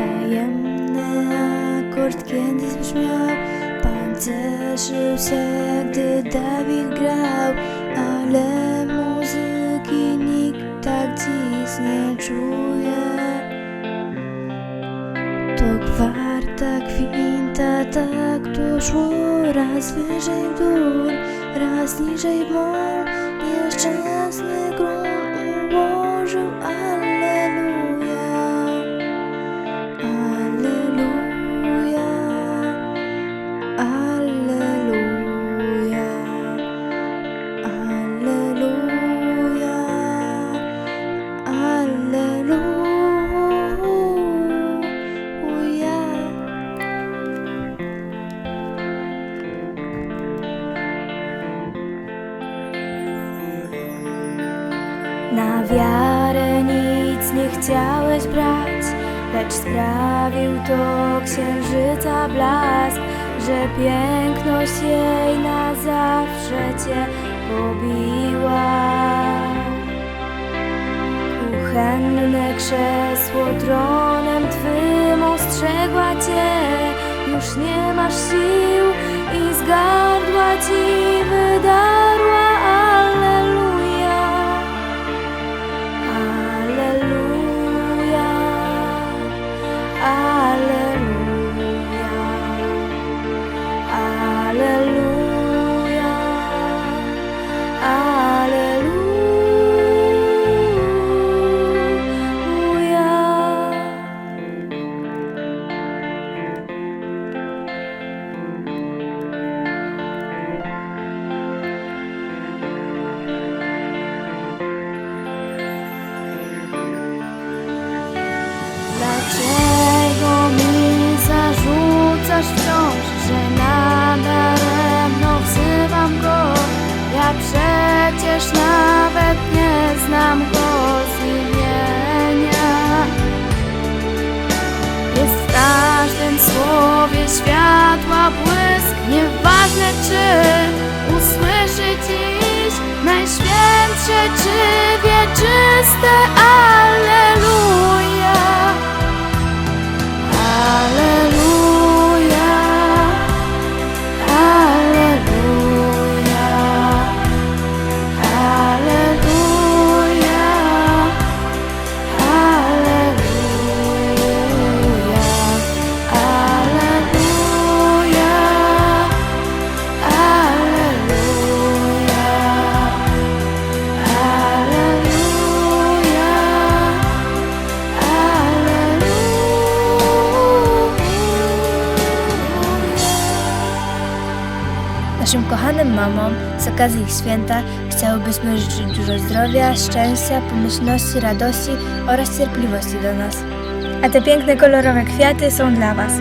Ujemny akord kiedy zabrzmiał Panceszył się, gdy Dawid grał Ale muzyki nikt tak dziś nie czuje. To kwarta, kwinta, tak to szło Raz wyżej w dół, raz niżej w mol Nieszczęsny grunt Alleluja. Alleluja. Na wiarę nic nie chciałeś brać, lecz sprawił to księżyca blask, że piękność jej na zawsze cię pobiła. Kuchenne krzesło tronem twym ostrzegła cię, już nie masz sił przecież nawet nie znam go z imienia. Jest w każdym słowie światła błysk, nieważne czy usłyszy dziś najświętsze czy wieczyste Naszym kochanym mamom z okazji ich święta chciałybyśmy życzyć dużo zdrowia, szczęścia, pomyślności, radości oraz cierpliwości do nas. A te piękne kolorowe kwiaty są dla Was.